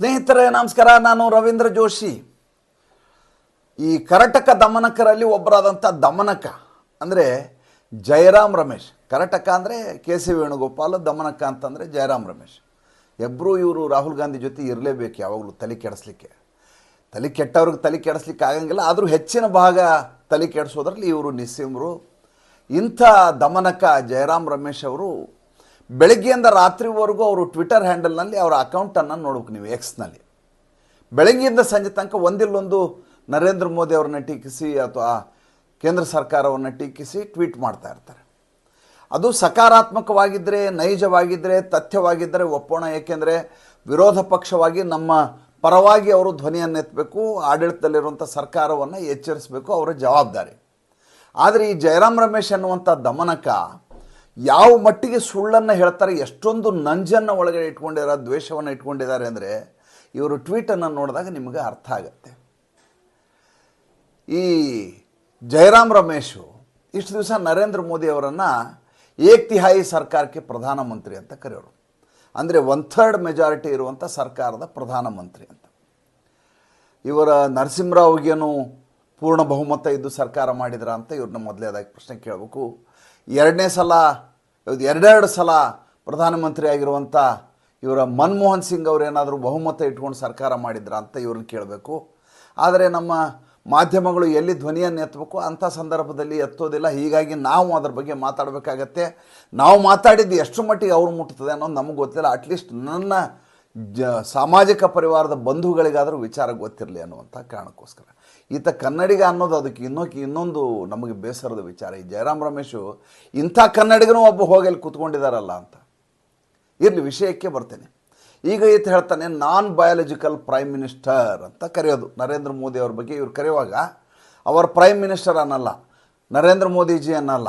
ಸ್ನೇಹಿತರೆ, ನಮಸ್ಕಾರ. ನಾನು ರವೀಂದ್ರ ಜೋಶಿ. ಈ ಕರಟಕ ದಮನಕರಲ್ಲಿ ಒಬ್ಬರಾದಂಥ ದಮನಕ ಅಂದರೆ ಜಯರಾಮ್ ರಮೇಶ್. ಕರಟಕ ಅಂದರೆ ಕೆ ಸಿ ವೇಣುಗೋಪಾಲ್, ದಮನಕ ಅಂತಂದರೆ ಜಯರಾಮ್ ರಮೇಶ್. ಇಬ್ಬರೂ ಇವರು ರಾಹುಲ್ ಗಾಂಧಿ ಜೊತೆ ಇರಲೇಬೇಕು ಯಾವಾಗಲೂ ತಲೆ ಕೆಡಿಸ್ಲಿಕ್ಕೆ. ತಲೆ ಕೆಟ್ಟವ್ರಿಗೆ ತಲೆ ಕೆಡಿಸ್ಲಿಕ್ಕೆ ಆಗಂಗಿಲ್ಲ, ಆದರೂ ಹೆಚ್ಚಿನ ಭಾಗ ತಲೆ ಕೆಡಿಸೋದ್ರಲ್ಲಿ ಇವರು ನಿಸ್ಸೀಮರು. ಇಂಥ ದಮನಕ ಜಯರಾಮ್ ರಮೇಶ್ ಅವರು ಬೆಳಗ್ಗೆಯಿಂದ ರಾತ್ರಿವರೆಗೂ ಅವರು ಟ್ವಿಟರ್ ಹ್ಯಾಂಡಲ್ನಲ್ಲಿ ಅವರ ಅಕೌಂಟನ್ನು ನೋಡ್ಬೇಕು ನೀವು ಎಕ್ಸ್ನಲ್ಲಿ ಬೆಳಗ್ಗೆಯಿಂದ ಸಂಜೆ ತನಕ ಒಂದಿಲ್ಲೊಂದು ನರೇಂದ್ರ ಮೋದಿ ಅವ್ರನ್ನ ಟೀಕಿಸಿ ಅಥವಾ ಕೇಂದ್ರ ಸರ್ಕಾರವನ್ನು ಟೀಕಿಸಿ ಟ್ವೀಟ್ ಮಾಡ್ತಾ ಇರ್ತಾರೆ. ಅದು ಸಕಾರಾತ್ಮಕವಾಗಿದ್ದರೆ ನೈಜವಾಗಿದ್ದರೆ ತಥ್ಯವಾಗಿದ್ದರೆ ಒಪ್ಪೋಣ. ಏಕೆಂದರೆ ವಿರೋಧ ಪಕ್ಷವಾಗಿ ನಮ್ಮ ಪರವಾಗಿ ಅವರು ಧ್ವನಿಯನ್ನೆತ್ತಬೇಕು ಆಡಳಿತದಲ್ಲಿರುವಂಥ ಸರ್ಕಾರವನ್ನು ಎಚ್ಚರಿಸಬೇಕು ಅವರ ಜವಾಬ್ದಾರಿ. ಆದರೆ ಈ ಜಯರಾಮ್ ರಮೇಶ್ ಅನ್ನುವಂಥ ದಮನಕ ಯಾವ ಮಟ್ಟಿಗೆ ಸುಳ್ಳನ್ನು ಹೇಳ್ತಾರೆ, ಎಷ್ಟೊಂದು ನಂಜನ್ನು ಒಳಗಡೆ ಇಟ್ಕೊಂಡಿದ್ದಾರೆ ದ್ವೇಷವನ್ನು ಇಟ್ಕೊಂಡಿದ್ದಾರೆ ಅಂದರೆ, ಇವರು ಟ್ವೀಟನ್ನು ನೋಡಿದಾಗ ನಿಮಗೆ ಅರ್ಥ ಆಗುತ್ತೆ. ಈ ಜಯರಾಮ್ ರಮೇಶು ಇಷ್ಟು ದಿವಸ ನರೇಂದ್ರ ಮೋದಿ ಅವರನ್ನು ಏಕ್ತಿಹಾಯಿ ಸರ್ಕಾರಕ್ಕೆ ಪ್ರಧಾನಮಂತ್ರಿ ಅಂತ ಕರೆಯೋರು. ಅಂದರೆ ಒನ್ ಥರ್ಡ್ ಮೆಜಾರಿಟಿ ಇರುವಂಥ ಸರ್ಕಾರದ ಪ್ರಧಾನಮಂತ್ರಿ ಅಂತ. ಇವರ ನರಸಿಂಹರಾವ್ಗೇನು ಪೂರ್ಣ ಬಹುಮತ ಇದ್ದು ಸರ್ಕಾರ ಮಾಡಿದ್ರ ಅಂತ ಇವ್ರನ್ನ ಮೊದಲೇದಾಗಿ ಪ್ರಶ್ನೆ ಕೇಳಬೇಕು. ಎರಡನೇ ಸಲ ಇದು ಎರಡೆರಡು ಸಲ ಪ್ರಧಾನಮಂತ್ರಿ ಆಗಿರುವಂಥ ಇವರ ಮನಮೋಹನ್ ಸಿಂಗ್ ಅವರೇನಾದರೂ ಬಹುಮತ ಇಟ್ಕೊಂಡು ಸರ್ಕಾರ ಮಾಡಿದ್ರ ಅಂತ ಇವ್ರನ್ನ ಕೇಳಬೇಕು. ಆದರೆ ನಮ್ಮ ಮಾಧ್ಯಮಗಳು ಎಲ್ಲಿ ಧ್ವನಿಯನ್ನು ಎತ್ತಬೇಕು ಅಂಥ ಸಂದರ್ಭದಲ್ಲಿ ಎತ್ತೋದಿಲ್ಲ. ಹೀಗಾಗಿ ನಾವು ಅದ್ರ ಬಗ್ಗೆ ಮಾತಾಡಬೇಕಾಗತ್ತೆ. ನಾವು ಮಾತಾಡಿದ್ದು ಎಷ್ಟು ಮಟ್ಟಿಗೆ ಅವ್ರು ಮುಟ್ತದೆ ಅನ್ನೋದು ನಮಗೆ ಗೊತ್ತಿಲ್ಲ. ಅಟ್ಲೀಸ್ಟ್ ನನ್ನ ಜ, ಸಾಮಾಜಿಕ ಪರಿವಾರದ ಬಂಧುಗಳಿಗಾದರೂ ವಿಚಾರ ಗೊತ್ತಿರಲಿ ಅನ್ನುವಂಥ ಕಾರಣಕ್ಕೋಸ್ಕರ. ಈತ ಕನ್ನಡಿಗ ಅನ್ನೋದು ಅದಕ್ಕೆ ಇನ್ನೊಂದು ಇನ್ನೊಂದು ನಮಗೆ ಬೇಸರದ ವಿಚಾರ. ಈ ಜಯರಾಮ್ ರಮೇಶು ಇಂಥ ಕನ್ನಡಿಗನೂ ಒಬ್ಬ ಹೋಗಿ ಅಲ್ಲಿ ಅಂತ. ಇರಲಿ, ವಿಷಯಕ್ಕೆ ಬರ್ತೇನೆ. ಈಗ ಈತ ಹೇಳ್ತಾನೆ, ನಾನ್ ಬಯಾಲಜಿಕಲ್ ಪ್ರೈಮ್ ಮಿನಿಸ್ಟರ್ ಅಂತ ಕರೆಯೋದು. ನರೇಂದ್ರ ಮೋದಿ ಅವ್ರ ಬಗ್ಗೆ ಇವ್ರು ಕರೆಯುವಾಗ, ಅವರ ಪ್ರೈಮ್ ಮಿನಿಸ್ಟರ್ ಅನ್ನಲ್ಲ, ನರೇಂದ್ರ ಮೋದಿಜಿ ಅನ್ನಲ್ಲ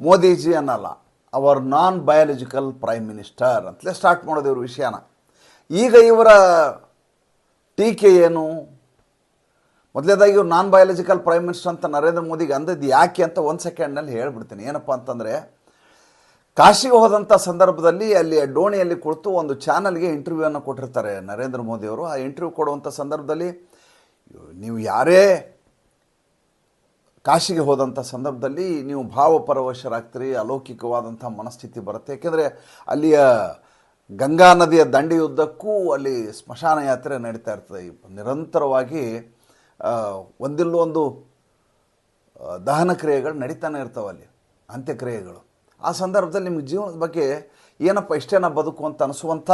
ಮೋದಿಜಿ ಅನ್ನಲ್ಲ, hour non biological prime minister ಅಂತಲೇ ಸ್ಟಾರ್ಟ್ ಮಾಡೋದು ಇವ್ರ ವಿಷಯನ. ಈಗ ಇವರ ಟೀಕೆ ಏನು? ಮೊದಲೇದಾಗಿ ಇವ್ರು ನಾನ್ ಬಯಾಲಜಿಕಲ್ ಪ್ರೈಮ್ ಮಿನಿಸ್ಟರ್ ಅಂತ ನರೇಂದ್ರ ಮೋದಿಗೆ ಅಂದದ್ದು ಯಾಕೆ ಅಂತ ಒಂದು ಸೆಕೆಂಡ್ನಲ್ಲಿ ಹೇಳ್ಬಿಡ್ತೀನಿ. ಏನಪ್ಪ ಅಂತಂದರೆ, ಕಾಶಿಗೆ ಹೋದಂಥ ಸಂದರ್ಭದಲ್ಲಿ ಅಲ್ಲಿ ಡೋಣಿಯಲ್ಲಿ ಕುಳಿತು ಒಂದು ಚಾನಲ್ಗೆ ಇಂಟರ್ವ್ಯೂವನ್ನು ಕೊಟ್ಟಿರ್ತಾರೆ ನರೇಂದ್ರ ಮೋದಿಯವರು ಆ ಇಂಟರ್ವ್ಯೂ ಕೊಡುವಂಥ ಸಂದರ್ಭದಲ್ಲಿ ನೀವು ಯಾರೇ ಕಾಶಿಗೆ ಹೋದಂಥ ಸಂದರ್ಭದಲ್ಲಿ ನೀವು ಭಾವಪರವಶರಾಗ್ತೀರಿ ಅಲೌಕಿಕವಾದಂಥ ಮನಸ್ಥಿತಿ ಬರುತ್ತೆ. ಏಕೆಂದರೆ ಅಲ್ಲಿಯ ಗಂಗಾ ನದಿಯ ದಂಡೆಯುದ್ದಕ್ಕೂ ಅಲ್ಲಿ ಸ್ಮಶಾನ ಯಾತ್ರೆ ನಡೀತಾ ಇರ್ತದೆ. ನಿರಂತರವಾಗಿ ಒಂದಿಲ್ಲೋ ಒಂದು ದಹನ ಕ್ರಿಯೆಗಳು ನಡೀತಾನೆ ಇರ್ತಾವೆ ಅಲ್ಲಿ, ಅಂತ್ಯಕ್ರಿಯೆಗಳು. ಆ ಸಂದರ್ಭದಲ್ಲಿ ನಿಮ್ಗೆ ಜೀವನದ ಬಗ್ಗೆ ಏನಪ್ಪ ಇಷ್ಟೇನ ಬದುಕು ಅಂತ ಅನಿಸುವಂಥ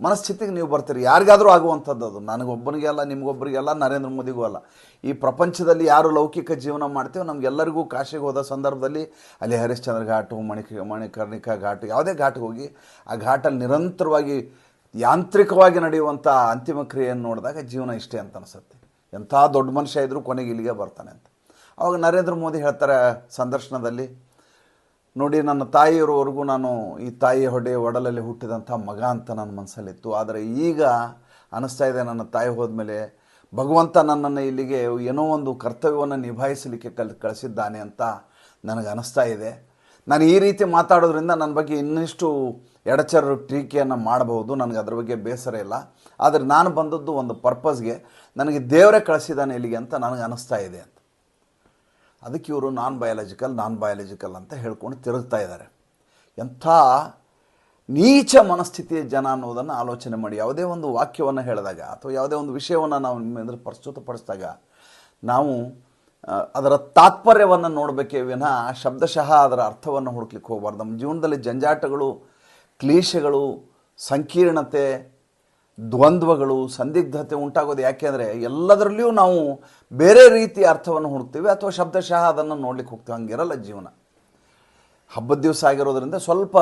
ಮನಸ್ಥಿತಿಗೆ ನೀವು ಬರ್ತೀರಿ? ಯಾರಿಗಾದರೂ ಆಗುವಂಥದ್ದು ಅದು. ನನಗೊಬ್ಬನಿಗೆ ಅಲ್ಲ ನಿಮಗೊಬ್ಬರಿಗೆಲ್ಲ ನರೇಂದ್ರ ಮೋದಿಗೂ ಅಲ್ಲ. ಈ ಪ್ರಪಂಚದಲ್ಲಿ ಯಾರು ಲೌಕಿಕ ಜೀವನ ಮಾಡ್ತೀವೋ ನಮಗೆಲ್ಲರಿಗೂ ಕಾಶಿಗೆ ಹೋದ ಸಂದರ್ಭದಲ್ಲಿ ಅಲ್ಲಿ ಹರಿಶ್ಚಂದ್ರ ಘಾಟು, ಮಣಿಕ, ಮಣಿಕರ್ಣಿಕಾ ಘಾಟು, ಯಾವುದೇ ಘಾಟಿಗೆ ಹೋಗಿ ಆ ಘಾಟಲ್ಲಿ ನಿರಂತರವಾಗಿ ಯಾಂತ್ರಿಕವಾಗಿ ನಡೆಯುವಂಥ ಅಂತಿಮ ಕ್ರಿಯೆಯನ್ನು ನೋಡಿದಾಗ ಜೀವನ ಇಷ್ಟೇ ಅಂತ ಅನಿಸುತ್ತೆ. ಎಂಥ ದೊಡ್ಡ ಮನುಷ್ಯ ಇದ್ದರೂ ಕೊನೆಗೆ ಇಲ್ಲಿಗೆ ಬರ್ತಾನೆ ಅಂತ. ಅವಾಗ ನರೇಂದ್ರ ಮೋದಿ ಹೇಳ್ತಾರೆ ಸಂದರ್ಶನದಲ್ಲಿ, ನೋಡಿ, ನನ್ನ ತಾಯಿಯವರವರೆಗೂ ನಾನು ಈ ತಾಯಿಯ ಹೊಡೆ ಒಡಲಲ್ಲಿ ಹುಟ್ಟಿದಂಥ ಮಗ ಅಂತ ನನ್ನ ಮನಸ್ಸಲ್ಲಿತ್ತು. ಆದರೆ ಈಗ ಅನ್ನಿಸ್ತಾ ಇದೆ, ನನ್ನ ತಾಯಿ ಹೋದ್ಮೇಲೆ ಭಗವಂತ ನನ್ನನ್ನು ಇಲ್ಲಿಗೆ ಏನೋ ಒಂದು ಕರ್ತವ್ಯವನ್ನು ನಿಭಾಯಿಸಲಿಕ್ಕೆ ಕಲ್, ಕಳಿಸಿದ್ದಾನೆ ಅಂತ ನನಗೆ ಅನ್ನಿಸ್ತಾ ಇದೆ. ನಾನು ಈ ರೀತಿ ಮಾತಾಡೋದ್ರಿಂದ ನನ್ನ ಬಗ್ಗೆ ಇನ್ನಿಷ್ಟು ಎಡಚರು ಟೀಕೆಯನ್ನು ಮಾಡಬಹುದು, ನನಗೆ ಅದ್ರ ಬಗ್ಗೆ ಬೇಸರ ಇಲ್ಲ. ಆದರೆ ನಾನು ಬಂದದ್ದು ಒಂದು ಪರ್ಪಸ್ಗೆ ನನಗೆ ದೇವರೇ ಕಳಿಸಿದ್ದಾನೆ ಇಲ್ಲಿಗೆ ಅಂತ ನನಗೆ ಅನ್ನಿಸ್ತಾ ಇದೆ ಅಂತ. ಅದಕ್ಕೆ ಇವರು ನಾನ್ ಬಯಾಲಜಿಕಲ್ ನಾನ್ ಬಯಾಲಜಿಕಲ್ ಅಂತ ಹೇಳ್ಕೊಂಡು ತಿರುಗ್ತಾ ಇದ್ದಾರೆ. ಎಂಥ ನೀಚ ಮನಸ್ಥಿತಿಯ ಜನ ಅನ್ನೋದನ್ನು ಆಲೋಚನೆ ಮಾಡಿ. ಯಾವುದೇ ಒಂದು ವಾಕ್ಯವನ್ನು ಹೇಳಿದಾಗ ಅಥವಾ ಯಾವುದೇ ಒಂದು ವಿಷಯವನ್ನು ನಾವು ನಿಮ್ಮ ಎದುರು ಪ್ರಸ್ತುತಪಡಿಸಿದಾಗ ನಾವು ಅದರ ತಾತ್ಪರ್ಯವನ್ನು ನೋಡಬೇಕೇ ವಿನಃ ಶಬ್ದಶಃ ಅದರ ಅರ್ಥವನ್ನು ಹುಡುಕ್ಲಿಕ್ಕೆ ಹೋಗಬಾರ್ದು. ನಮ್ಮ ಜೀವನದಲ್ಲಿ ಜಂಜಾಟಗಳು ಕ್ಲೇಶಗಳು, ಸಂಕೀರ್ಣತೆ, ದ್ವಂದ್ವಗಳು, ಸಂದಿಗ್ಧತೆ ಉಂಟಾಗೋದು ಯಾಕೆಂದರೆ ಎಲ್ಲದರಲ್ಲಿಯೂ ನಾವು ಬೇರೆ ರೀತಿಯ ಅರ್ಥವನ್ನು ಹುಡುಕ್ತೀವಿ ಅಥವಾ ಶಬ್ದಶಃ ಅದನ್ನು ನೋಡ್ಲಿಕ್ಕೆ ಹೋಗ್ತೀವಿ. ಹಂಗಿರಲ್ಲ ಜೀವನ. ಹಬ್ಬದ ದಿವಸ ಆಗಿರೋದರಿಂದ ಸ್ವಲ್ಪ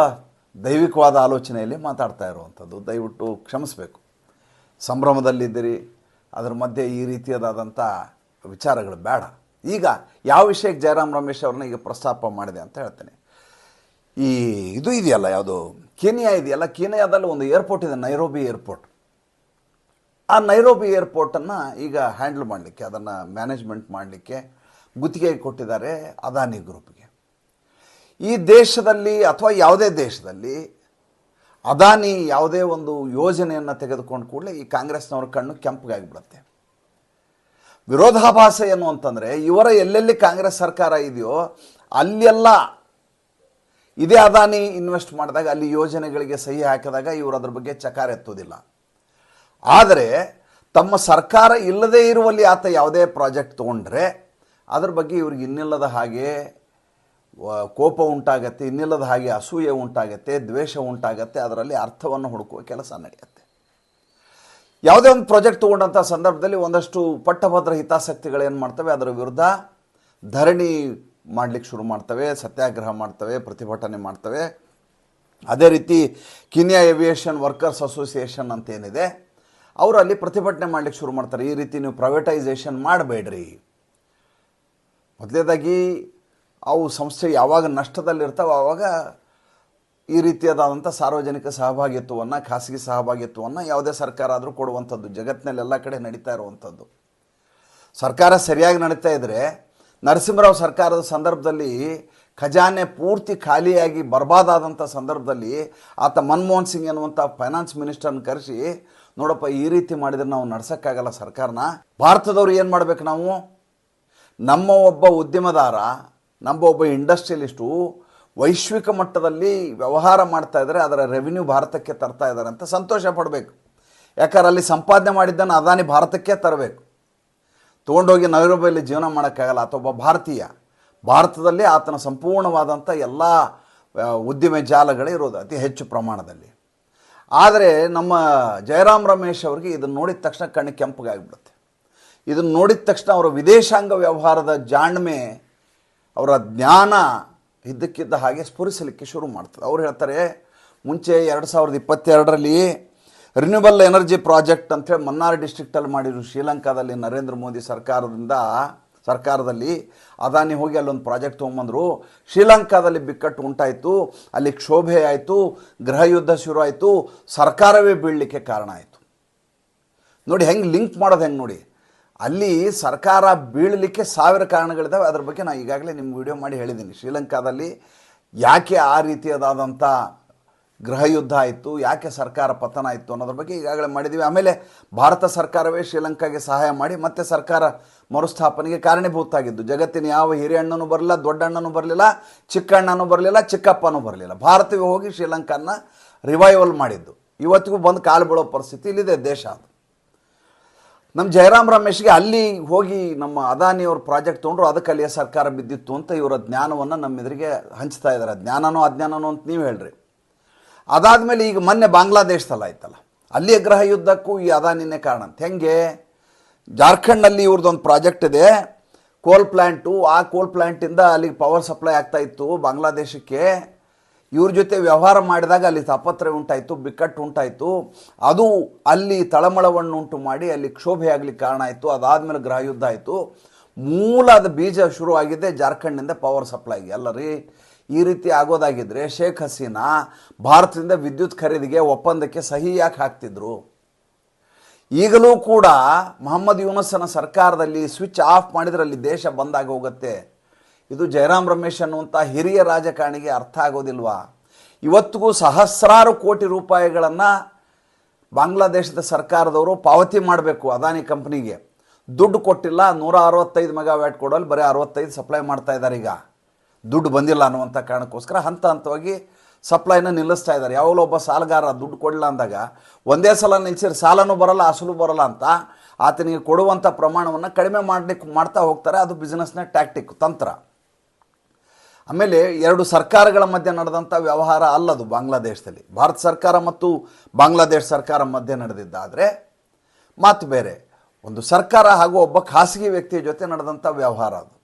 ದೈವಿಕವಾದ ಆಲೋಚನೆಯಲ್ಲಿ ಮಾತಾಡ್ತಾ ಇರುವಂಥದ್ದು. ದಯವಿಟ್ಟು ಕ್ಷಮಿಸಬೇಕು. ಸಂಭ್ರಮದಲ್ಲಿದ್ದೀರಿ, ಅದರ ಮಧ್ಯೆ ಈ ರೀತಿಯದಾದಂಥ ವಿಚಾರಗಳು ಬೇಡ. ಈಗ ಯಾವ ವಿಷಯಕ್ಕೆ ಜಯರಾಮ್ ರಮೇಶ್ ಅವ್ರನ್ನ ಈಗ ಪ್ರಸ್ತಾಪ ಮಾಡಿದೆ ಅಂತ ಹೇಳ್ತೇನೆ. ಈ ಇದು ಇದೆಯಲ್ಲ, ಯಾವುದು? ಕೇನಿಯಾ ಇದೆಯಲ್ಲ? ಕೇನಿಯಾದಲ್ಲಿ ಒಂದು ಏರ್ಪೋರ್ಟ್ ಇದೆ ನೈರೋಬಿ ಏರ್ಪೋರ್ಟ್ ಆ ನೈರೋಬಿ ಏರ್ಪೋರ್ಟನ್ನು ಈಗ ಹ್ಯಾಂಡಲ್ ಮಾಡಲಿಕ್ಕೆ, ಅದನ್ನು ಮ್ಯಾನೇಜ್ಮೆಂಟ್ ಮಾಡಲಿಕ್ಕೆ ಗುತ್ತಿಗೆ ಕೊಟ್ಟಿದ್ದಾರೆ ಅದಾನಿ ಗ್ರೂಪ್ಗೆ ಈ ದೇಶದಲ್ಲಿ ಅಥವಾ ಯಾವುದೇ ದೇಶದಲ್ಲಿ ಅದಾನಿ ಯಾವುದೇ ಒಂದು ಯೋಜನೆಯನ್ನು ತೆಗೆದುಕೊಂಡು ಕೂಡಲೇ ಈ ಕಾಂಗ್ರೆಸ್ನವ್ರ ಕಣ್ಣು ಕೆಂಪಗಾಗಿಬಿಡುತ್ತೆ. ವಿರೋಧಾಭಾಸ ಏನು ಅಂತಂದರೆ, ಇವರ ಎಲ್ಲೆಲ್ಲಿ ಕಾಂಗ್ರೆಸ್ ಸರ್ಕಾರ ಇದೆಯೋ ಅಲ್ಲೆಲ್ಲ ಇದೇ ಅದಾನಿ ಇನ್ವೆಸ್ಟ್ ಮಾಡಿದಾಗ ಅಲ್ಲಿ ಯೋಜನೆಗಳಿಗೆ ಸಹಿ ಹಾಕಿದಾಗ ಇವರು ಅದ್ರ ಬಗ್ಗೆ ಚಕಾರ ಎತ್ತೋದಿಲ್ಲ. ಆದರೆ ತಮ್ಮ ಸರ್ಕಾರ ಇಲ್ಲದೇ ಇರುವಲ್ಲಿ ಆತ ಯಾವುದೇ ಪ್ರಾಜೆಕ್ಟ್ ತೊಗೊಂಡ್ರೆ ಅದ್ರ ಬಗ್ಗೆ ಇವ್ರಿಗೆ ಇನ್ನಿಲ್ಲದ ಹಾಗೆ ಕೋಪ ಉಂಟಾಗತ್ತೆ, ಇನ್ನಿಲ್ಲದ ಹಾಗೆ ಅಸೂಯೆ ಉಂಟಾಗತ್ತೆ, ದ್ವೇಷ ಉಂಟಾಗತ್ತೆ, ಅದರಲ್ಲಿ ಅರ್ಥವನ್ನು ಹುಡುಕುವ ಕೆಲಸ ನಡೆಯುತ್ತೆ. ಯಾವುದೇ ಒಂದು ಪ್ರಾಜೆಕ್ಟ್ ತೊಗೊಂಡಂಥ ಸಂದರ್ಭದಲ್ಲಿ ಒಂದಷ್ಟು ಪಟ್ಟಭದ್ರ ಹಿತಾಸಕ್ತಿಗಳೇನು ಮಾಡ್ತವೆ? ಅದರ ವಿರುದ್ಧ ಧರಣಿ ಮಾಡಲಿಕ್ಕೆ ಶುರು ಮಾಡ್ತವೆ, ಸತ್ಯಾಗ್ರಹ ಮಾಡ್ತವೆ, ಪ್ರತಿಭಟನೆ ಮಾಡ್ತವೆ. ಅದೇ ರೀತಿ ಕಿನಿಯಾ ಏವಿಯೇಷನ್ ವರ್ಕರ್ಸ್ ಅಸೋಸಿಯೇಷನ್ ಅಂತ ಏನಿದೆ ಅವರು ಅಲ್ಲಿ ಪ್ರತಿಭಟನೆ ಮಾಡಲಿಕ್ಕೆ ಶುರು ಮಾಡ್ತಾರೆ. ಈ ರೀತಿ ನೀವು ಪ್ರೈವೇಟೈಸೇಷನ್ ಮಾಡಬೇಡ್ರಿ. ಮೊದಲನೇದಾಗಿ ಅವು ಸಂಸ್ಥೆ ಯಾವಾಗ ನಷ್ಟದಲ್ಲಿರ್ತಾವೆ ಆವಾಗ ಈ ರೀತಿಯಾದಂಥ ಸಾರ್ವಜನಿಕ ಸಹಭಾಗಿತ್ವವನ್ನು, ಖಾಸಗಿ ಸಹಭಾಗಿತ್ವವನ್ನು ಯಾವುದೇ ಸರ್ಕಾರ ಆದರೂ ಕೊಡುವಂಥದ್ದು, ಜಗತ್ತಿನಲ್ಲಿ ಎಲ್ಲ ಕಡೆ ನಡೀತಾ ಇರುವಂಥದ್ದು. ಸರ್ಕಾರ ಸರಿಯಾಗಿ ನಡೀತಾ ಇದ್ದರೆ ನರಸಿಂಹರಾವ್ ಸರ್ಕಾರದ ಸಂದರ್ಭದಲ್ಲಿ ಖಜಾನೆ ಪೂರ್ತಿ ಖಾಲಿಯಾಗಿ ಬರ್ಬಾದಾದಂಥ ಸಂದರ್ಭದಲ್ಲಿ ಆತ ಮನಮೋಹನ್ ಸಿಂಗ್ ಎನ್ನುವಂಥ ಫೈನಾನ್ಸ್ ಮಿನಿಸ್ಟರ್ನ ಕರೆಸಿ, ನೋಡಪ್ಪ, ಈ ರೀತಿ ಮಾಡಿದ್ರೆ ನಾವು ನಡ್ಸೋಕ್ಕಾಗಲ್ಲ ಸರ್ಕಾರನ. ಭಾರತದವ್ರು ಏನು ಮಾಡಬೇಕು ನಾವು? ನಮ್ಮ ಒಬ್ಬ ಉದ್ಯಮದಾರ, ನಮ್ಮ ಒಬ್ಬ ಇಂಡಸ್ಟ್ರಿಯಲಿಸ್ಟು ವೈಶ್ವಿಕ ಮಟ್ಟದಲ್ಲಿ ವ್ಯವಹಾರ ಮಾಡ್ತಾ ಇದ್ದಾರೆ ಅದರ ರೆವಿನ್ಯೂ ಭಾರತಕ್ಕೆ ತರ್ತಾ ಇದ್ದಾರೆ ಅಂತ ಸಂತೋಷ ಪಡಬೇಕು. ಯಾಕಂದ್ರೆ ಅಲ್ಲಿ ಸಂಪಾದನೆ ಮಾಡಿದ್ದನ್ನು ಅದಾನಿ ಭಾರತಕ್ಕೆ ತರಬೇಕು. ತೊಗೊಂಡೋಗಿ ನೈರೋಬಿಯಲ್ಲಿ ಜೀವನ ಮಾಡೋಕ್ಕಾಗಲ್ಲ. ಅಥವಾ ಒಬ್ಬ ಭಾರತೀಯ. ಭಾರತದಲ್ಲಿ ಆತನ ಸಂಪೂರ್ಣವಾದಂಥ ಎಲ್ಲ ಉದ್ದಿಮೆ ಜಾಲಗಳೇ ಇರೋದು ಅತಿ ಹೆಚ್ಚು ಪ್ರಮಾಣದಲ್ಲಿ. ಆದರೆ ನಮ್ಮ ಜಯರಾಮ್ ರಮೇಶ್ ಅವರಿಗೆ ಇದನ್ನು ನೋಡಿದ ತಕ್ಷಣ ಕಣ್ಣು ಕೆಂಪಗಾಗಿಬಿಡುತ್ತೆ. ಇದನ್ನು ನೋಡಿದ ತಕ್ಷಣ ಅವರ ವಿದೇಶಾಂಗ ವ್ಯವಹಾರದ ಜಾಣ್ಮೆ, ಅವರ ಜ್ಞಾನ ಇದ್ದಕ್ಕಿದ್ದ ಹಾಗೆ ಸ್ಫುರಿಸಲಿಕ್ಕೆ ಶುರು ಮಾಡ್ತದೆ. ಅವ್ರು ಹೇಳ್ತಾರೆ, ಮುಂಚೆ ಎರಡು ಸಾವಿರದ ಇಪ್ಪತ್ತೆರಡರಲ್ಲಿ ರಿನ್ಯೂಬಲ್ ಎನರ್ಜಿ ಪ್ರಾಜೆಕ್ಟ್ ಅಂತೇಳಿ ಮನ್ನಾರ್ ಡಿಸ್ಟ್ರಿಕ್ಟಲ್ಲಿ ಮಾಡಿದ್ರು ಶ್ರೀಲಂಕಾದಲ್ಲಿ ನರೇಂದ್ರ ಮೋದಿ ಸರ್ಕಾರದಿಂದ, ಸರ್ಕಾರದಲ್ಲಿ ಅದಾನಿ ಹೋಗಿ ಅಲ್ಲೊಂದು ಪ್ರಾಜೆಕ್ಟ್ ತೊಗೊಂಬಂದರು. ಶ್ರೀಲಂಕಾದಲ್ಲಿ ಬಿಕ್ಕಟ್ಟು ಉಂಟಾಯಿತು, ಅಲ್ಲಿ ಕ್ಷೋಭೆ ಆಯಿತು, ಗೃಹ ಯುದ್ಧ ಶುರು ಆಯಿತು, ಸರ್ಕಾರವೇ ಬೀಳಲಿಕ್ಕೆ ಕಾರಣ ಆಯಿತು. ನೋಡಿ ಹೆಂಗೆ ಲಿಂಕ್ ಮಾಡೋದು ಹೆಂಗೆ ನೋಡಿ? ಅಲ್ಲಿ ಸರ್ಕಾರ ಬೀಳಲಿಕ್ಕೆ ಸಾವಿರ ಕಾರಣಗಳಿದ್ದಾವೆ ಅದ್ರ ಬಗ್ಗೆ ನಾನು ಈಗಾಗಲೇ ನಿಮ್ಮ ವಿಡಿಯೋ ಮಾಡಿ ಹೇಳಿದ್ದೀನಿ ಶ್ರೀಲಂಕಾದಲ್ಲಿ ಯಾಕೆ ಆ ರೀತಿಯಾದಂಥ ಗೃಹ ಯುದ್ಧ ಆಯಿತು, ಯಾಕೆ ಸರ್ಕಾರ ಪತನ ಆಯಿತು ಅನ್ನೋದ್ರ ಬಗ್ಗೆ ಈಗಾಗಲೇ ಮಾಡಿದ್ದೀವಿ. ಆಮೇಲೆ ಭಾರತ ಸರ್ಕಾರವೇ ಶ್ರೀಲಂಕಾಗೆ ಸಹಾಯ ಮಾಡಿ ಮತ್ತೆ ಸರ್ಕಾರ ಮರುಸ್ಥಾಪನೆಗೆ ಕಾರಣೀಭೂತ ಆಗಿದ್ದು ಜಗತ್ತಿನ ಯಾವ ಹಿರಿಯಣ್ಣನೂ ಬರಲಿಲ್ಲ ದೊಡ್ಡಣ್ಣನೂ ಬರಲಿಲ್ಲ ಚಿಕ್ಕಣ್ಣನೂ ಬರಲಿಲ್ಲ, ಚಿಕ್ಕಪ್ಪನೂ ಬರಲಿಲ್ಲ. ಭಾರತವೇ ಹೋಗಿ ಶ್ರೀಲಂಕಾನ ರಿವೈವಲ್ ಮಾಡಿದ್ದು. ಇವತ್ತಿಗೂ ಬಂದು ಕಾಲು ಬೀಳೋ ಪರಿಸ್ಥಿತಿ ಇಲ್ಲಿದೆ ದೇಶ ಅದು. ನಮ್ಮ ಜಯರಾಮ್ ರಮೇಶ್ಗೆ ಅಲ್ಲಿ ಹೋಗಿ ನಮ್ಮ ಅದಾನಿಯವ್ರ ಪ್ರಾಜೆಕ್ಟ್ ತೊಗೊಂಡ್ರು, ಅದಕ್ಕೆ ಅಲ್ಲಿಯ ಸರ್ಕಾರ ಬಿದ್ದಿತ್ತು ಅಂತ ಇವರ ಜ್ಞಾನವನ್ನು ನಮ್ಮ ಎದುರಿಗೆ ಹಂಚ್ತಾ ಇದ್ದಾರೆ. ಜ್ಞಾನನೋ ಅಜ್ಞಾನನೋ ಅಂತ ನೀವು ಹೇಳ್ರಿ. ಅದಾದಮೇಲೆ ಈಗ ಮೊನ್ನೆ ಬಾಂಗ್ಲಾದೇಶದಲ್ಲಿ ಆಯ್ತಲ್ಲ. ಅಲ್ಲಿಯ ಗ್ರಹ ಯುದ್ಧಕ್ಕೂ ಈ ಅದಾನಿನೇ ಕಾರಣ ಅಂತ. ಹೆಂಗೆ? ಜಾರ್ಖಂಡ್ನಲ್ಲಿ ಇವ್ರದ್ದೊಂದು ಪ್ರಾಜೆಕ್ಟ್ ಇದೆ. ಕೋಲ್ ಪ್ಲ್ಯಾಂಟು ಆ ಕೋಲ್ ಪ್ಲ್ಯಾಂಟಿಂದ ಅಲ್ಲಿಗೆ ಪವರ್ ಸಪ್ಲೈ ಆಗ್ತಾ ಇತ್ತು ಬಾಂಗ್ಲಾದೇಶಕ್ಕೆ. ಇವ್ರ ಜೊತೆ ವ್ಯವಹಾರ ಮಾಡಿದಾಗ ಅಲ್ಲಿ ತಾಪತ್ರೆ ಉಂಟಾಯಿತು, ಬಿಕ್ಕಟ್ಟು ಉಂಟಾಯಿತು. ಅದು ಅಲ್ಲಿ ತಳಮಳವನ್ನು ಉಂಟು ಮಾಡಿ ಅಲ್ಲಿ ಕ್ಷೋಭೆ ಆಗಲಿಕ್ಕೆ ಕಾರಣ ಆಯಿತು. ಅದಾದಮೇಲೆ ಗೃಹ ಯುದ್ಧ ಆಯಿತು. ಮೂಲದ ಬೀಜ ಶುರುವಾಗಿದೆ ಜಾರ್ಖಂಡ್ನಿಂದ ಪವರ್ ಸಪ್ಲೈಗೆ. ಅಲ್ಲ ರೀ ಈ ರೀತಿ ಆಗೋದಾಗಿದ್ದರೆ ಶೇಖ್ ಹಸೀನಾ ಭಾರತದಿಂದ ವಿದ್ಯುತ್ ಖರೀದಿಗೆ ಒಪ್ಪಂದಕ್ಕೆ ಸಹಿ ಯಾಕೆ ಹಾಕ್ತಿದ್ರು? ಈಗಲೂ ಕೂಡ ಮೊಹಮ್ಮದ್ ಯೂನಸ್ಸನ ಸರ್ಕಾರದಲ್ಲಿ ಸ್ವಿಚ್ ಆಫ್ ಮಾಡಿದ್ರೆ ಅಲ್ಲಿ ದೇಶ ಬಂದಾಗ ಹೋಗುತ್ತೆ. ಇದು ಜಯರಾಮ್ ರಮೇಶ್ ಅನ್ನುವಂಥ ಹಿರಿಯ ರಾಜಕಾರಣಿಗೆ ಅರ್ಥ ಆಗೋದಿಲ್ವಾ? ಇವತ್ತಿಗೂ ಸಹಸ್ರಾರು ಕೋಟಿ ರೂಪಾಯಿಗಳನ್ನು ಬಾಂಗ್ಲಾದೇಶದ ಸರ್ಕಾರದವರು ಪಾವತಿ ಮಾಡಬೇಕು ಅದಾನಿ ಕಂಪ್ನಿಗೆ. ದುಡ್ಡು ಕೊಟ್ಟಿಲ್ಲ, ನೂರ ಅರವತ್ತೈದು ಮೆಗಾವ್ಯಾಟ್ ಕೊಡೋಲ್ಲಿ ಬರೀ ಅರವತ್ತೈದು ಸಪ್ಲೈ ಮಾಡ್ತಾ ಇದ್ದಾರೆ ಈಗ. ದುಡ್ಡು ಬಂದಿಲ್ಲ ಅನ್ನುವಂಥ ಕಾರಣಕ್ಕೋಸ್ಕರ ಹಂತ ಹಂತವಾಗಿ ಸಪ್ಲೈನ ನಿಲ್ಲಿಸ್ತಾ ಇದ್ದಾರೆ. ಯಾವಾಗಲೂ ಒಬ್ಬ ಸಾಲಗಾರ ದುಡ್ಡು ಕೊಡಲಿಲ್ಲ ಅಂದಾಗ ಒಂದೇ ಸಲ ನಿಲ್ಲಿಸಿದ್ರೆ ಸಾಲನೂ ಬರಲ್ಲ ಅಸಲು ಬರಲ್ಲ ಅಂತ ಆತನಿಗೆ ಕೊಡುವಂಥ ಪ್ರಮಾಣವನ್ನು ಕಡಿಮೆ ಮಾಡಲಿಕ್ಕೆ ಮಾಡ್ತಾ ಹೋಗ್ತಾರೆ. ಅದು ಬಿಸ್ನೆಸ್ನ ಟ್ಯಾಕ್ಟಿಕ್ ತಂತ್ರ. ಆಮೇಲೆ ಎರಡು ಸರ್ಕಾರಗಳ ಮಧ್ಯೆ ನಡೆದಂಥ ವ್ಯವಹಾರ ಅಲ್ಲದು ಬಾಂಗ್ಲಾದೇಶದಲ್ಲಿ. ಭಾರತ ಸರ್ಕಾರ ಮತ್ತು ಬಾಂಗ್ಲಾದೇಶ ಸರ್ಕಾರ ಮಧ್ಯೆ ನಡೆದಿದ್ದಾದರೆ ಮಾತು ಬೇರೆ. ಒಂದು ಸರ್ಕಾರ ಹಾಗೂ ಒಬ್ಬ ಖಾಸಗಿ ವ್ಯಕ್ತಿಯ ಜೊತೆ ನಡೆದಂಥ ವ್ಯವಹಾರ ಅದು.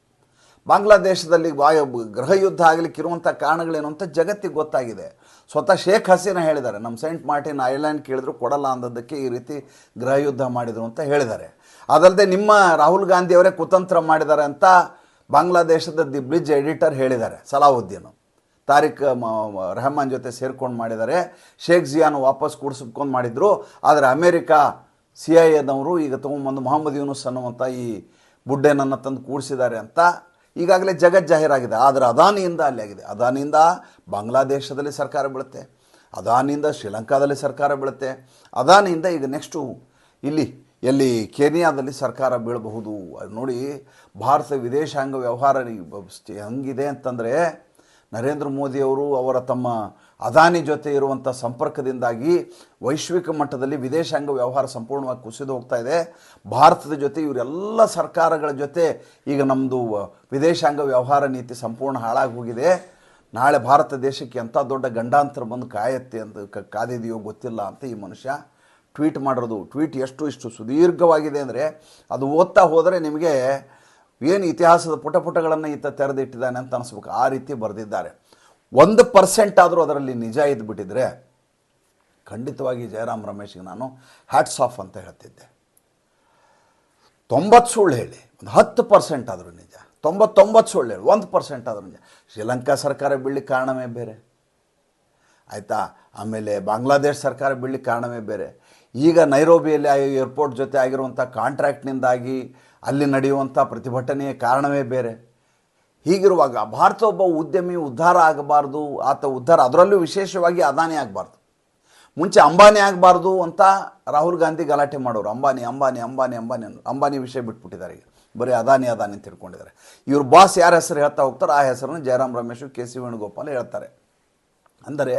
ಬಾಂಗ್ಲಾದೇಶದಲ್ಲಿ ವಾಯು ಗೃಹ ಯುದ್ಧ ಆಗಲಿಕ್ಕೆ ಇರುವಂಥ ಕಾರಣಗಳೇನು ಅಂತ ಜಗತ್ತಿಗೆ ಗೊತ್ತಾಗಿದೆ. ಸ್ವತಃ ಶೇಖ್ ಹಸೀನಾ ಹೇಳಿದ್ದಾರೆ, ನಮ್ಮ ಸೈಂಟ್ ಮಾರ್ಟಿನ್ ಐಲ್ಯಾಂಡ್ ಕೇಳಿದ್ರು ಕೊಡಲ್ಲ ಅಂದದ್ದಕ್ಕೆ ಈ ರೀತಿ ಗೃಹ ಯುದ್ಧ ಮಾಡಿದರು ಅಂತ ಹೇಳಿದ್ದಾರೆ. ಅದಲ್ಲದೆ ನಿಮ್ಮ ರಾಹುಲ್ ಗಾಂಧಿಯವರೇ ಕುತಂತ್ರ ಮಾಡಿದ್ದಾರೆ ಅಂತ ಬಾಂಗ್ಲಾದೇಶದ ದಿ ಬ್ರಿಜ್ ಎಡಿಟರ್ ಹೇಳಿದ್ದಾರೆ, ಸಲಾವುದ್ದೀನ್. ತಾರಿಕ್ ರೆಹಮಾನ್ ಜೊತೆ ಸೇರ್ಕೊಂಡು ಮಾಡಿದ್ದಾರೆ. ಶೇಖ್ ಜಿಯಾನ್ ವಾಪಸ್ ಕೂಡಿಸ್ಕೊಂಡು ಮಾಡಿದ್ರು. ಆದರೆ ಅಮೇರಿಕಾ ಸಿ ಐ ಎದವರು ಈಗ ತೊಗೊಂಬಂದು ಮೊಹಮ್ಮದ್ ಯೂನುಸ್ ಅನ್ನುವಂಥ ಈ ಬುಡ್ಡೆನನ್ನು ತಂದು ಕೂಡಿಸಿದ್ದಾರೆ ಅಂತ ಈಗಾಗಲೇ ಜಗತ್ ಜಾಹೀರಾಗಿದೆ. ಆದರೆ ಅದಾನಿಯಿಂದ ಅಲ್ಲಿ ಆಗಿದೆ. ಅದಾನಿಯಿಂದ ಬಾಂಗ್ಲಾದೇಶದಲ್ಲಿ ಸರ್ಕಾರ ಬೀಳುತ್ತೆ. ಅದಾನಿಯಿಂದ ಶ್ರೀಲಂಕಾದಲ್ಲಿ ಸರ್ಕಾರ ಬೀಳುತ್ತೆ. ಅದಾನಿಯಿಂದ ಈಗ ನೆಕ್ಸ್ಟು ಇಲ್ಲಿ, ಎಲ್ಲಿ ಕೆನಿಯಾದಲ್ಲಿ ಸರ್ಕಾರ ಬೀಳಬಹುದು. ನೋಡಿ, ಭಾರತ ವಿದೇಶಾಂಗ ವ್ಯವಹಾರ ಹಂಗಿದೆ ಅಂತಂದರೆ ನರೇಂದ್ರ ಮೋದಿಯವರು ಅವರ ತಮ್ಮ ಅದಾನಿ ಜೊತೆ ಇರುವಂಥ ಸಂಪರ್ಕದಿಂದಾಗಿ ವೈಶ್ವಿಕ ಮಟ್ಟದಲ್ಲಿ ವಿದೇಶಾಂಗ ವ್ಯವಹಾರ ಸಂಪೂರ್ಣವಾಗಿ ಕುಸಿದು ಹೋಗ್ತಾ ಇದೆ. ಭಾರತದ ಜೊತೆ ಇವರೆಲ್ಲ ಸರ್ಕಾರಗಳ ಜೊತೆ ಈಗ ನಮ್ಮದು ವಿದೇಶಾಂಗ ವ್ಯವಹಾರ ನೀತಿ ಸಂಪೂರ್ಣ ಹಾಳಾಗಿ ಹೋಗಿದೆ. ನಾಳೆ ಭಾರತ ದೇಶಕ್ಕೆ ಎಂಥ ದೊಡ್ಡ ಗಂಡಾಂತರ ಬಂದು ಕಾಯತ್ತೆ ಅಂತ ಕಾದಿದೆಯೋ ಗೊತ್ತಿಲ್ಲ ಅಂತ ಈ ಮನುಷ್ಯ ಟ್ವೀಟ್ ಮಾಡಿರೋದು. ಟ್ವೀಟ್ ಎಷ್ಟು ಇಷ್ಟು ಸುದೀರ್ಘವಾಗಿದೆ ಅಂದರೆ ಅದು ಓದ್ತಾ ಹೋದರೆ ನಿಮಗೆ ಏನು ಇತಿಹಾಸದ ಪುಟ ಪುಟಗಳನ್ನು ಈತ ತೆರೆದಿಟ್ಟಿದ್ದಾನೆ ಅಂತ ಅನಿಸ್ಬೇಕು. ಆ ರೀತಿ ಬರೆದಿದ್ದಾರೆ. ಒಂದು ಪರ್ಸೆಂಟ್ ಆದರೂ ಅದರಲ್ಲಿ ನಿಜ ಇದ್ಬಿಟ್ಟಿದ್ರೆ ಖಂಡಿತವಾಗಿ ಜಯರಾಮ್ ರಮೇಶ್ಗೆ ನಾನು ಹ್ಯಾಟ್ಸ್ ಆಫ್ ಅಂತ ಹೇಳ್ತಿದ್ದೆ. ತೊಂಬತ್ತು ಸುಳ್ಳು ಹೇಳಿ. ಒಂದು ಹತ್ತು ಪರ್ಸೆಂಟ್ ಆದರೂ ನಿಜ. ತೊಂಬತ್ತೊಂಬತ್ತು ಸುಳ್ಳು ಹೇಳಿ. ಒಂದು ಪರ್ಸೆಂಟ್ ಆದರೂ ನಿಜ. ಶ್ರೀಲಂಕಾ ಸರ್ಕಾರ ಬೀಳಲಿಕ್ಕೆ ಕಾರಣವೇ ಬೇರೆ. ಆಯಿತಾ? ಆಮೇಲೆ ಬಾಂಗ್ಲಾದೇಶ್ ಸರ್ಕಾರ ಬೀಳಲಿಕ್ಕೆ ಕಾರಣವೇ ಬೇರೆ. ಈಗ ನೈರೋಬಿಯಲ್ಲಿ ಏರ್ಪೋರ್ಟ್ ಜೊತೆ ಆಗಿರುವಂಥ ಕಾಂಟ್ರಾಕ್ಟ್ನಿಂದಾಗಿ ಅಲ್ಲಿ ನಡೆಯುವಂಥ ಪ್ರತಿಭಟನೆಯ ಕಾರಣವೇ ಬೇರೆ. ಹೀಗಿರುವಾಗ ಭಾರತ ಒಬ್ಬ ಉದ್ಯಮಿ ಉದ್ಧಾರ ಆಗಬಾರ್ದು, ಆತ ಉದ್ಧಾರ ಅದರಲ್ಲೂ ವಿಶೇಷವಾಗಿ ಅದಾನಿ ಆಗಬಾರ್ದು. ಮುಂಚೆ ಅಂಬಾನಿ ಆಗಬಾರ್ದು ಅಂತ ರಾಹುಲ್ ಗಾಂಧಿ ಗಲಾಟೆ ಮಾಡೋರು. ಅಂಬಾನಿ ಅಂಬಾನಿ ಅಂಬಾನಿ ಅಂಬಾನಿ ಅಂಬಾನಿ ವಿಷಯ ಬಿಟ್ಬಿಟ್ಟಿದ್ದಾರೆ ಈಗ. ಬರೀ ಅದಾನಿ ಅದಾನಿ ಅಂತ ತಿಳ್ಕೊಂಡಿದ್ದಾರೆ ಇವ್ರ ಬಾಸ್ ಯಾರ ಹೆಸರು ಹೇಳ್ತಾ ಹೋಗ್ತಾರೋ ಆ ಹೆಸರನ್ನು ಜಯರಾಮ್ ರಮೇಶ್, ಕೆ ಸಿ ವೇಣುಗೋಪಾಲ್ ಹೇಳ್ತಾರೆ. ಅಂದರೆ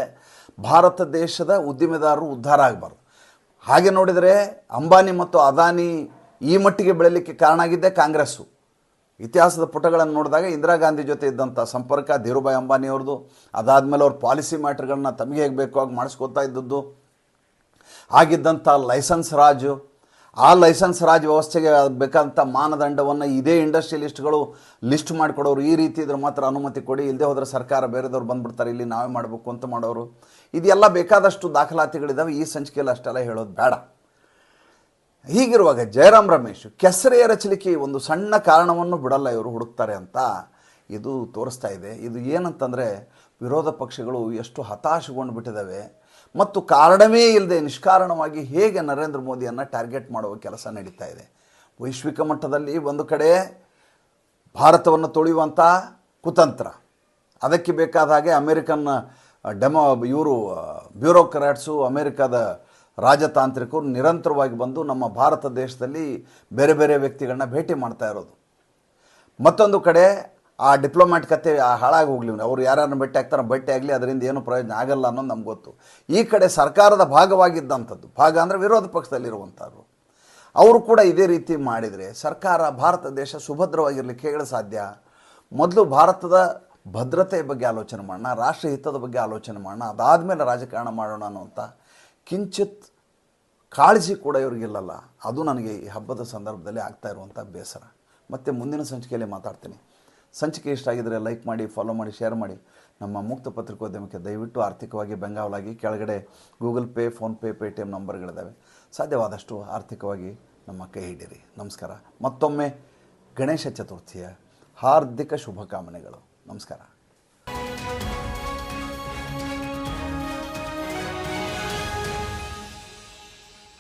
ಭಾರತ ದೇಶದ ಉದ್ದಿಮೆದಾರರು ಉದ್ಧಾರ ಆಗಬಾರ್ದು. ಹಾಗೆ ನೋಡಿದರೆ ಅಂಬಾನಿ ಮತ್ತು ಅದಾನಿ ಈ ಮಟ್ಟಿಗೆ ಬೆಳೆಯಲಿಕ್ಕೆ ಕಾರಣ ಆಗಿದ್ದೇ ಕಾಂಗ್ರೆಸ್ಸು. ಇತಿಹಾಸದ ಪುಟಗಳನ್ನು ನೋಡಿದಾಗ ಇಂದಿರಾ ಗಾಂಧಿ ಜೊತೆ ಇದ್ದಂಥ ಸಂಪರ್ಕ, ಧೀರುಭಾಯಿ ಅಂಬಾನಿ ಅವ್ರದ್ದು, ಅದಾದಮೇಲೆ ಅವ್ರ ಪಾಲಿಸಿ ಮ್ಯಾಟ್ರ್ಗಳನ್ನ ತಮಗೆ ಹೇಗೆ ಬೇಕು ಆಗಿ ಮಾಡಿಸ್ಕೊತಾ ಇದ್ದದ್ದು. ಆಗಿದ್ದಂಥ ಲೈಸೆನ್ಸ್ ರಾಜು ಆ ಲೈಸೆನ್ಸ್ ರಾಜ್ ವ್ಯವಸ್ಥೆಗೆ ಬೇಕಾದಂಥ ಮಾನದಂಡವನ್ನು ಇದೇ ಇಂಡಸ್ಟ್ರಿಯಲಿಸ್ಟ್ಗಳು ಲಿಸ್ಟ್ ಮಾಡಿಕೊಡೋರು. ಈ ರೀತಿ ಇದ್ರೆ ಮಾತ್ರ ಅನುಮತಿ ಕೊಡಿ. ಇಲ್ಲದೆ ಹೋದರೆ ಸರ್ಕಾರ ಬೇರೆದವ್ರು ಬಂದ್ಬಿಡ್ತಾರೆ. ಇಲ್ಲಿ ನಾವೇ ಮಾಡಬೇಕು ಅಂತ ಮಾಡೋರು. ಇದೆಲ್ಲ ಬೇಕಾದಷ್ಟು ದಾಖಲಾತಿಗಳಿದ್ದಾವೆ ಈ ಸಂಚಿಕೆಯಲ್ಲಿ ಅಷ್ಟೆಲ್ಲ ಹೇಳೋದು ಬೇಡ. ಹೀಗಿರುವಾಗ ಜಯರಾಮ್ ರಮೇಶ್ ಕೆಸರೆಯ ರಚಲಿಕೆ ಒಂದು ಸಣ್ಣ ಕಾರಣವನ್ನು ಬಿಡಲ್ಲ ಇವರು ಹುಡುಕ್ತಾರೆ ಅಂತ ಇದು ತೋರಿಸ್ತಾ ಇದೆ. ಇದು ಏನಂತಂದರೆ ವಿರೋಧ ಪಕ್ಷಗಳು ಎಷ್ಟು ಹತಾಶಗೊಂಡು ಬಿಟ್ಟಿದ್ದಾವೆ ಮತ್ತು ಕಾರಣವೇ ಇಲ್ಲದೆ ನಿಷ್ಕಾರಣವಾಗಿ ಹೇಗೆ ನರೇಂದ್ರ ಮೋದಿಯನ್ನು ಟಾರ್ಗೆಟ್ ಮಾಡುವ ಕೆಲಸ ನಡೀತಾ ಇದೆ. ವೈಶ್ವಿಕ ಮಟ್ಟದಲ್ಲಿ ಒಂದು ಕಡೆ ಭಾರತವನ್ನು ತೊಳೆಯುವಂಥ ಕುತಂತ್ರ. ಅದಕ್ಕೆ ಬೇಕಾದ ಹಾಗೆ ಅಮೇರಿಕನ್ ಡೆಮೋ, ಇವರು ಬ್ಯೂರೋಕ್ರಾಟ್ಸು, ಅಮೇರಿಕಾದ ರಾಜತಾಂತ್ರಿಕರು ನಿರಂತರವಾಗಿ ಬಂದು ನಮ್ಮ ಭಾರತ ದೇಶದಲ್ಲಿ ಬೇರೆ ಬೇರೆ ವ್ಯಕ್ತಿಗಳನ್ನ ಭೇಟಿ ಮಾಡ್ತಾ ಇರೋದು. ಮತ್ತೊಂದು ಕಡೆ ಆ ಡಿಪ್ಲೊಮ್ಯಾಟ್ ಕತೆ ಹಾಳಾಗಿ ಹೋಗ್ಲಿ ಅವ್ರು ಯಾರನ್ನು ಭೇಟಿ ಆಗ್ತಾರೋ ಭೇಟಿ ಆಗಲಿ, ಅದರಿಂದ ಏನು ಪ್ರಯೋಜನ ಆಗಲ್ಲ ಅನ್ನೋದು ನಮ್ಗೆ ಗೊತ್ತು. ಈ ಕಡೆ ಸರ್ಕಾರದ ಭಾಗವಾಗಿದ್ದಂಥದ್ದು, ಭಾಗ ಅಂದರೆ ವಿರೋಧ ಪಕ್ಷದಲ್ಲಿರುವಂಥವ್ರು, ಅವರು ಕೂಡ ಇದೇ ರೀತಿ ಮಾಡಿದರೆ ಸರ್ಕಾರ ಭಾರತ ದೇಶ ಸುಭದ್ರವಾಗಿರಲಿಕ್ಕೆ ಹೇಗೆ ಸಾಧ್ಯ? ಮೊದಲು ಭಾರತದ ಭದ್ರತೆಯ ಬಗ್ಗೆ ಆಲೋಚನೆ ಮಾಡೋಣ ರಾಷ್ಟ್ರಹಿತದ ಬಗ್ಗೆ ಆಲೋಚನೆ ಮಾಡೋಣ, ಅದಾದಮೇಲೆ ರಾಜಕಾರಣ ಮಾಡೋಣ ಅನ್ನುವಂಥ ಕಿಂಚಿತ್ ಕಾಳಜಿ ಕೂಡ ಇವ್ರಿಗಿಲ್ಲಲ್ಲ ಅದು ನನಗೆ ಈ ಹಬ್ಬದ ಸಂದರ್ಭದಲ್ಲಿ ಆಗ್ತಾ ಇರುವಂಥ ಬೇಸರ. ಮತ್ತು ಮುಂದಿನ ಸಂಚಿಕೆಯಲ್ಲಿ ಮಾತಾಡ್ತೀನಿ. ಸಂಚಿಕೆ ಇಷ್ಟ ಆಗಿದ್ದರೆ ಲೈಕ್ ಮಾಡಿ ಫಾಲೋ ಮಾಡಿ ಶೇರ್ ಮಾಡಿ. ನಮ್ಮ ಮುಕ್ತ ಪತ್ರಿಕೋದ್ಯಮಕ್ಕೆ ದಯವಿಟ್ಟು ಆರ್ಥಿಕವಾಗಿ ಬೆಂಗಾವಲಾಗಿ ಕೆಳಗಡೆ ಗೂಗಲ್ ಪೇ ಫೋನ್ಪೇ ಪೇಟಿಎಮ್ ನಂಬರ್ಗಳಿದ್ದಾವೆ ಸಾಧ್ಯವಾದಷ್ಟು ಆರ್ಥಿಕವಾಗಿ ನಮ್ಮ ಕೈ ಹಿಡಿರಿ. ನಮಸ್ಕಾರ. ಮತ್ತೊಮ್ಮೆ ಗಣೇಶ ಚತುರ್ಥಿಯ ಹಾರ್ದಿಕ ಶುಭಕಾಮನೆಗಳು. ನಮಸ್ಕಾರ.